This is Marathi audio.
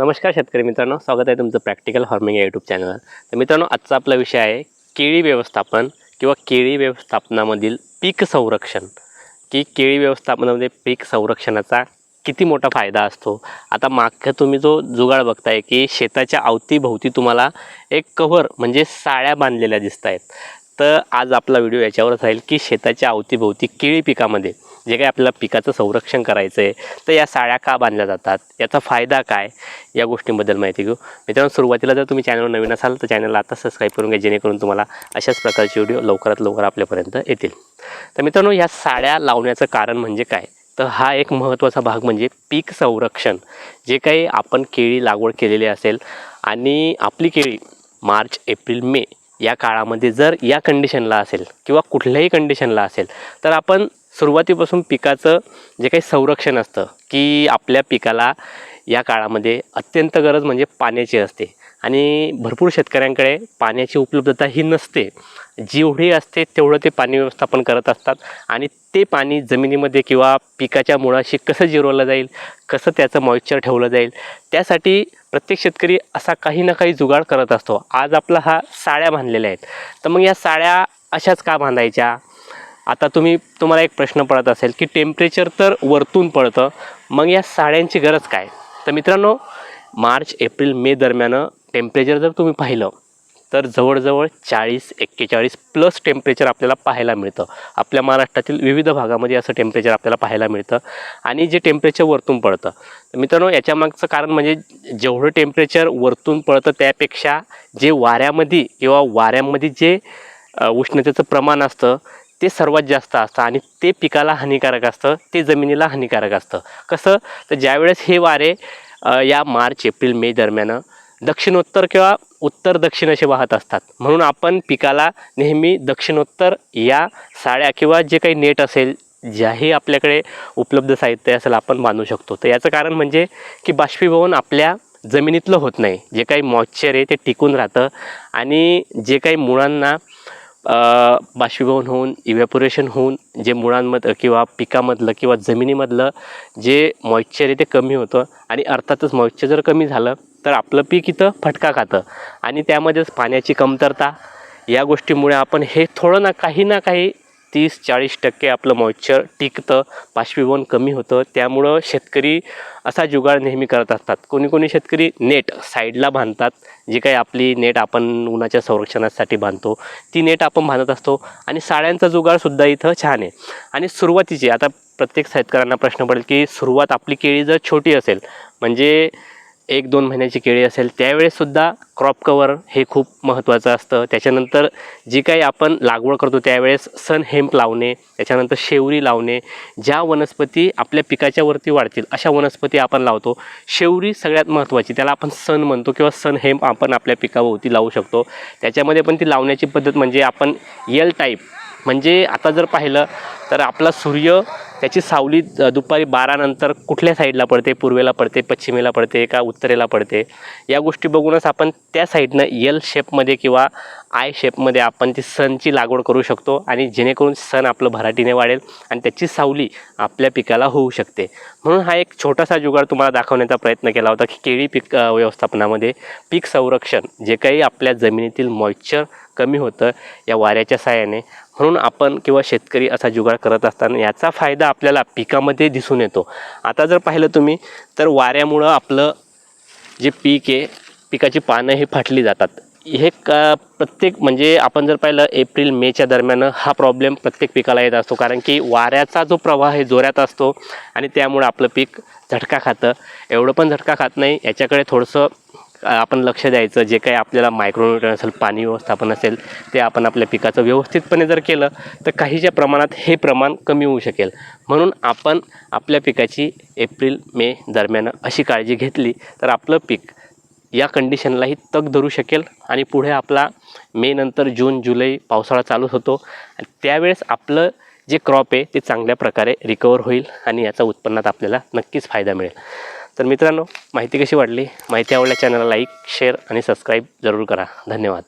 नमस्कार शेतकरी मित्रांनो स्वागत आहे तुमचं प्रॅक्टिकल फार्मिंग या यूट्यूब चॅनलवर तर मित्रांनो आजचा आपला विषय आहे केळी व्यवस्थापन किंवा केळी व्यवस्थापनामधील पीक संरक्षण. की केळी व्यवस्थापनामध्ये पीक संरक्षणाचा किती मोठा फायदा असतो? आता मागच्या तुम्ही जो जुगाड बघताय की शेताच्या अवतीभोवती तुम्हाला एक कव्हर म्हणजे साळ्या बांधलेल्या दिसत आहेत तर आज आपला व्हिडिओ याच्यावरच राहील की शेताच्या अवतीभोवती केळी पिकामध्ये जे काही आपल्याला पिकाचं संरक्षण करायचं आहे तर या साड्या का बांधल्या जातात? याचा फायदा काय? या गोष्टींबद्दल माहिती घेऊ. मित्रांनो सुरुवातीला जर तुम्ही चॅनलवर नवीन असाल तर चॅनलला आता सबस्क्राईब करून घ्या जेणेकरून तुम्हाला अशाच प्रकारचे व्हिडिओ लवकरात लवकर आपल्यापर्यंत येतील. तर मित्रांनो ह्या साड्या लावण्याचं कारण म्हणजे काय? तर हा एक महत्त्वाचा भाग म्हणजे पीक संरक्षण. जे काही आपण केळी लागवड केलेली असेल आणि आपली केळी मार्च एप्रिल मे या काळामध्ये जर या कंडिशनला असेल किंवा कुठल्याही कंडिशनला असेल तर आपण सुरुवातीपासून पिकाचं जे काही संरक्षण असतं की आपल्या पिकाला या काळामध्ये अत्यंत गरज म्हणजे पाण्याची असते. आणि भरपूर शेतकऱ्यांकडे पाण्याची उपलब्धता ही नसते. जेवढी असते तेवढं ते पाणी व्यवस्थापन करत असतात. आणि ते पाणी जमिनीमध्ये किंवा पिकाच्या मुळाशी कसं जिरवलं जाईल कसं त्याचं मॉइश्चर ठेवलं जाईल त्यासाठी प्रत्येक शेतकरी असा काही ना काही जुगाड करत असतो. आज आपला हा साड्या बांधलेल्या आहेत. तर मग या साड्या अशाच का बांधायच्या? आता तुम्ही तुम्हाला एक प्रश्न पडत असेल की टेम्परेचर तर वरतून पडतं मग या साड्यांची गरज काय? तर मित्रांनो मार्च एप्रिल मे दरम्यान टेम्परेचर जर तुम्ही पाहिलं तर जवळजवळ चाळीस एक्केचाळीस प्लस टेम्परेचर आपल्याला पाहायला मिळतं. आपल्या महाराष्ट्रातील विविध भागामध्ये असं टेम्परेचर आपल्याला पाहायला मिळतं. आणि जे टेम्परेचर वरतून पडतं. मित्रांनो याच्यामागचं कारण म्हणजे जेवढं टेम्परेचर वरतून पडतं त्यापेक्षा जे वाऱ्यामध्ये किंवा वाऱ्यामध्ये जे उष्णतेचं प्रमाण असतं ते सर्वात जास्त असतं. आणि ते पिकाला हानिकारक असतं ते जमिनीला हानिकारक असतं. कसं? तर ज्यावेळेस हे वारे या मार्च एप्रिल मे दरम्यान दक्षिणोत्तर किंवा उत्तर दक्षिण असे वाहत असतात. म्हणून आपण पिकाला नेहमी दक्षिणोत्तर या साड्या किंवा जे काही नेट असेल ज्याही आपल्याकडे उपलब्ध साहित्य असेल आपण बांधू शकतो. तर याचं कारण म्हणजे की बाष्पीभवन आपल्या जमिनीतलं होत नाही. जे काही मॉइश्चर आहे ते टिकून राहतं आणि जे काही मुळांना बाष्पीभवन होऊन इव्हॅपोरेशन होऊन जे मुळांमधलं किंवा पिकामधलं किंवा जमिनीमधलं जे मॉइश्चर आहे ते कमी होतं आणि अर्थातच मॉइश्चर जर कमी झालं तर आपलं पीक इथं फटका खातं. आणि त्यामध्येच पाण्याची कमतरता या गोष्टीमुळे आपण हे थोडं ना काही ना काही तीस चाळीस टक्के आपलं मॉइश्चर टिकतं बाष्पीभवन कमी होतं. त्यामुळं शेतकरी असा जुगाड नेहमी करत असतात. कोणी कोणी शेतकरी नेट साईडला बांधतात जी काही आपली नेट आपण उन्हाच्या संरक्षणासाठी बांधतो ती नेट आपण बांधत असतो. आणि साड्यांचा जुगाडसुद्धा इथं छान आहे. आणि सुरुवातीची आता प्रत्येक शेतकऱ्यांना प्रश्न पडेल की सुरुवात आपली केळी जर छोटी असेल म्हणजे एक दोन महिन्याची केळी असेल त्यावेळेससुद्धा क्रॉप कवर हे खूप महत्त्वाचं असतं. त्याच्यानंतर जी काही आपण लागवड करतो त्यावेळेस सन हेम्प लावणे त्याच्यानंतर शेवरी लावणे ज्या वनस्पती आपल्या पिकाच्या वरती वाढतील अशा वनस्पती आपण लावतो. शेवरी सगळ्यात महत्त्वाची त्याला आपण सन म्हणतो किंवा सन हेम्प आपण आपल्या पिकाभोवती लावू शकतो. त्याच्यामध्ये पण ती लावण्याची पद्धत म्हणजे आपण यल टाईप म्हणजे आता जर पाहिलं तर आपला सूर्य त्याची सावली दुपारी बारानंतर कुठल्या साईडला पडते? पूर्वेला पडते पश्चिमेला पडते का उत्तरेला पडते? या गोष्टी बघूनच आपण त्या साईडनं यल शेपमध्ये किंवा आय शेपमध्ये आपण ती सनची लागवड करू शकतो आणि जेणेकरून सण आपलं भराटीने वाढेल आणि त्याची सावली आपल्या पिकाला होऊ शकते. म्हणून हा एक छोटासा जुगाड तुम्हाला दाखवण्याचा प्रयत्न केला होता की केळी पीक व्यवस्थापनामध्ये पीक संरक्षण जे काही आपल्या जमिनीतील मॉइश्चर कमी होतं या वाऱ्याच्या साहाय्याने. म्हणून आपण किंवा शेतकरी असा जुगाड करत असताना याचा फायदा आपल्याला पिकामध्ये दिसून येतो. आता जर पाहिलं तुम्ही तर वाऱ्यामुळं आपलं जे पीक आहे पिकाची पानं ही फाटली जातात. हे क प्रत्येक म्हणजे आपण जर पाहिलं एप्रिल मेच्या दरम्यान हा प्रॉब्लेम प्रत्येक पिकाला येत असतो. कारण की वाऱ्याचा जो प्रवाह आहे जोऱ्यात असतो आणि त्यामुळं आपलं पीक झटका खातं. एवढं पण झटका खात नाही. याच्याकडे थोडंसं आपण लक्ष द्यायचं जे काही आपल्याला मायक्रोन्युट्रन असेल पाणी व्यवस्थापन असेल ते आपण आपल्या पिकाचं व्यवस्थितपणे जर केलं तर काहीच्या प्रमाणात हे प्रमाण कमी होऊ शकेल. म्हणून आपण आपल्या पिकाची एप्रिल मे दरम्यान अशी काळजी घेतली तर आपलं पीक या कंडिशनलाही तग धरू शकेल आणि पुढे आपला मे नंतर जून जुलै पावसाळा चालू होतो. आणि त्यावेळेस आपलं जे क्रॉप आहे ते चांगल्या प्रकारे रिकवर होईल आणि याचा उत्पन्नात आपल्याला नक्कीच फायदा मिळेल. तर मित्रांनो माहिती कशी वाटली माहिती आवडल्या चॅनलला लाईक शेअर आणि सबस्क्राईब जरूर करा. धन्यवाद.